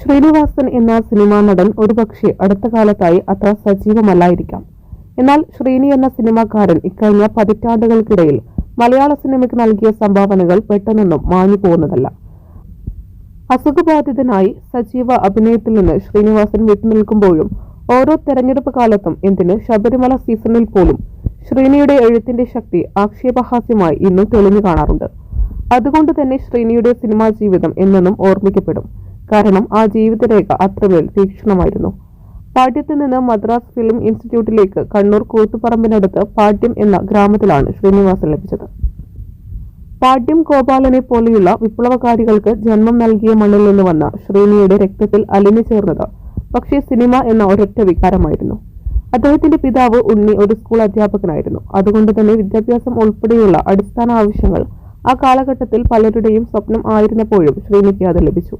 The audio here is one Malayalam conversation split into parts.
ശ്രീനിവാസൻ എന്ന സിനിമാ നടൻ ഒരുപക്ഷെ അടുത്ത കാലത്തായി അത്ര സജീവമല്ലായിരിക്കാം. എന്നാൽ ശ്രീനി എന്ന സിനിമാക്കാരൻ ഇക്കഴിഞ്ഞ പതിറ്റാണ്ടുകൾക്കിടയിൽ മലയാള സിനിമയ്ക്ക് നൽകിയ സംഭാവനകൾ പെട്ടെന്നൊന്നും മാഞ്ഞു പോകുന്നതല്ല. അസുഖബാധിതനായി സജീവ അഭിനയത്തിൽ നിന്ന് ശ്രീനിവാസൻ വിട്ടുനിൽക്കുമ്പോഴും ഓരോ തെരഞ്ഞെടുപ്പ് കാലത്തും എന്തിന് ശബരിമല സീസണിൽ പോലും ശ്രീനിയുടെ എഴുത്തിന്റെ ശക്തി ആക്ഷേപഹാസ്യമായി ഇന്നും തെളിഞ്ഞു കാണാറുണ്ട്. അതുകൊണ്ട് തന്നെ ശ്രീനിയുടെ സിനിമാ ജീവിതം എന്നെന്നും ഓർമ്മിക്കപ്പെടും. കാരണം ആ ജീവിതരേഖ അത്രമേൽ തീക്ഷ്ണമായിരുന്നു. പാട്യത്തിൽ നിന്ന് മദ്രാസ് ഫിലിം ഇൻസ്റ്റിറ്റ്യൂട്ടിലേക്ക് കണ്ണൂർ കൂത്തുപറമ്പിനടുത്ത് പാട്യം എന്ന ഗ്രാമത്തിലാണ് ശ്രീനിവാസൻ ലഭിച്ചത്. പാട്യം ഗോപാലനെ പോലെയുള്ള വിപ്ലവകാരികൾക്ക് ജന്മം നൽകിയ മണ്ണിൽ നിന്ന് വന്ന ശ്രീനിയുടെ രക്തത്തിൽ അലിഞ്ഞു ചേർന്നത് പക്ഷേ സിനിമ എന്ന ഒരൊറ്റ വികാരമായിരുന്നു. അദ്ദേഹത്തിന്റെ പിതാവ് ഉണ്ണി ഒരു സ്കൂൾ അധ്യാപകനായിരുന്നു. അതുകൊണ്ട് തന്നെ വിദ്യാഭ്യാസം ഉൾപ്പെടെയുള്ള അടിസ്ഥാന ആവശ്യങ്ങൾ ആ കാലഘട്ടത്തിൽ പലരുടെയും സ്വപ്നം ആയിരുന്നപ്പോഴും ശ്രീനിക്ക് അത് ലഭിച്ചു.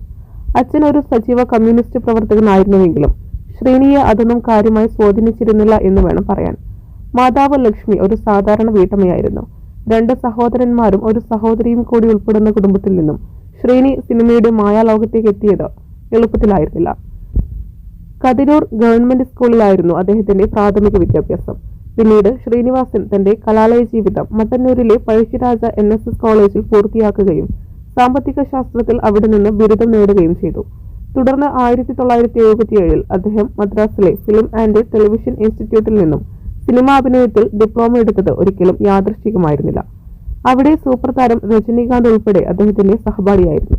അച്ഛൻ ഒരു സജീവ കമ്മ്യൂണിസ്റ്റ് പ്രവർത്തകനായിരുന്നുവെങ്കിലും ശ്രീനിയെ അതൊന്നും കാര്യമായി സ്വാധീനിച്ചിരുന്നില്ല എന്ന് വേണം പറയാൻ. മാതാവ് ലക്ഷ്മി ഒരു സാധാരണ വീട്ടമ്മയായിരുന്നു. രണ്ട് സഹോദരന്മാരും ഒരു സഹോദരിയും കൂടി ഉൾപ്പെടുന്ന കുടുംബത്തിൽ നിന്നും ശ്രീനി സിനിമയുടെ മായാലോകത്തേക്ക് എത്തിയത് എളുപ്പത്തിലായിരുന്നില്ല. കതിരൂർ ഗവൺമെന്റ് സ്കൂളിലായിരുന്നു അദ്ദേഹത്തിന്റെ പ്രാഥമിക വിദ്യാഭ്യാസം. പിന്നീട് ശ്രീനിവാസൻ തന്റെ കലാലയ ജീവിതം മട്ടന്നൂരിലെ പഴശ്ശിരാജ എൻ എസ് എസ് കോളേജിൽ പൂർത്തിയാക്കുകയും സാമ്പത്തിക ശാസ്ത്രത്തിൽ അവിടെ നിന്ന് ബിരുദം നേടുകയും ചെയ്തു. തുടർന്ന് ആയിരത്തി തൊള്ളായിരത്തി എഴുപത്തിയേഴിൽ അദ്ദേഹം മദ്രാസിലെ ഫിലിം ആൻഡ് ടെലിവിഷൻ ഇൻസ്റ്റിറ്റ്യൂട്ടിൽ നിന്നും സിനിമാ അഭിനയത്തിൽ ഡിപ്ലോമ എടുത്തത് ഒരിക്കലും യാദൃശ്ചികമായിരുന്നില്ല. അവിടെ സൂപ്പർ താരം രജനീകാന്ത് ഉൾപ്പെടെ അദ്ദേഹത്തിന്റെ സഹപാഠിയായിരുന്നു.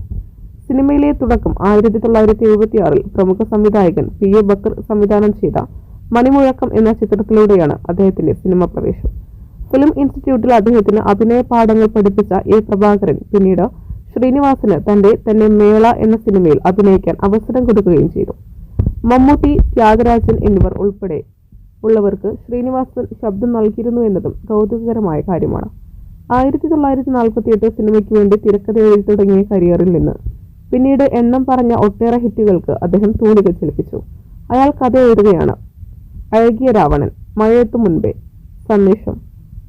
സിനിമയിലെ തുടക്കം ആയിരത്തി തൊള്ളായിരത്തി എഴുപത്തി ആറിൽ പ്രമുഖ സംവിധായകൻ പി എ ബക്കർ സംവിധാനം ചെയ്ത മണിമുഴക്കം എന്ന ചിത്രത്തിലൂടെയാണ് അദ്ദേഹത്തിന്റെ സിനിമ പ്രവേശം. ഫിലിം ഇൻസ്റ്റിറ്റ്യൂട്ടിൽ അദ്ദേഹത്തിന് അഭിനയ പാഠങ്ങൾ പഠിപ്പിച്ച എ പ്രഭാകരൻ പിന്നീട് ശ്രീനിവാസന് തന്റെ തന്നെ മേള എന്ന സിനിമയിൽ അഭിനയിക്കാൻ അവസരം കൊടുക്കുകയും ചെയ്തു. മമ്മൂട്ടി ത്യാഗരാജൻ എന്നിവർ ഉൾപ്പെടെ ഉള്ളവർക്ക് ശ്രീനിവാസൻ ശബ്ദം നൽകിയിരുന്നു എന്നതും കൗതുകകരമായ കാര്യമാണ്. ആയിരത്തി തൊള്ളായിരത്തി നാൽപ്പത്തി എട്ട് സിനിമയ്ക്ക് വേണ്ടി തിരക്കഥ എഴുതി തുടങ്ങിയ കരിയറിൽ നിന്ന് പിന്നീട് എണ്ണം പറഞ്ഞ ഒട്ടേറെ ഹിറ്റുകൾക്ക് അദ്ദേഹം തൂണിക ചലിപ്പിച്ചു. അയാൾ കഥ എഴുതുകയാണ്. അഴകിയ രാവണൻ മഴയത്തു മുൻപേ സന്ദേശം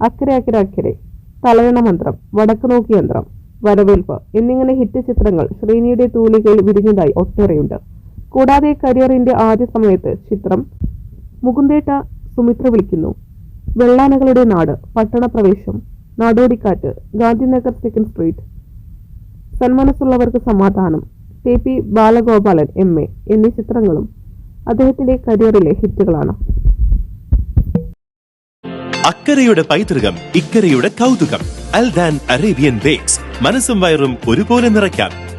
അക്കരെ അക്കരെ അക്കരെ തലയണ മന്ത്രം വടക്ക് നോക്കി യന്ത്രം വരവേൽപ്പ് എന്നിങ്ങനെ ഹിറ്റ് ചിത്രങ്ങൾ ശ്രീനിയുടെ തൂലികയിൽ വിരിഞ്ഞതായി ഒട്ടേറെയുണ്ട്. കൂടാതെ കരിയറിന്റെ ആദ്യ സമയത്ത് ചിത്രം മുകുന്ദേട്ട സുമിത്ര വിളിക്കുന്നു. വെള്ളാനകളുടെ നാട് പട്ടണപ്രവേശം നാടോടിക്കാറ്റ് ഗാന്ധിനഗർ സെക്കൻഡ് സ്ട്രീറ്റ് സന്മനസ്സുള്ളവർക്ക് സമാധാനം. T P. Balagopalan M. A. എന്നീ ചിത്രങ്ങളും അദ്ദേഹത്തിന്റെ കരിയറിലെ ഹിറ്റുകളാണ്. അക്കരയുടെ പൈതൃകം ഇക്കരയുടെ കൗതുകം അൽദാൻ അറേബ്യൻ ബേക്സ്. മനസ്സും വയറും ഒരുപോലെ നിറയ്ക്കാം.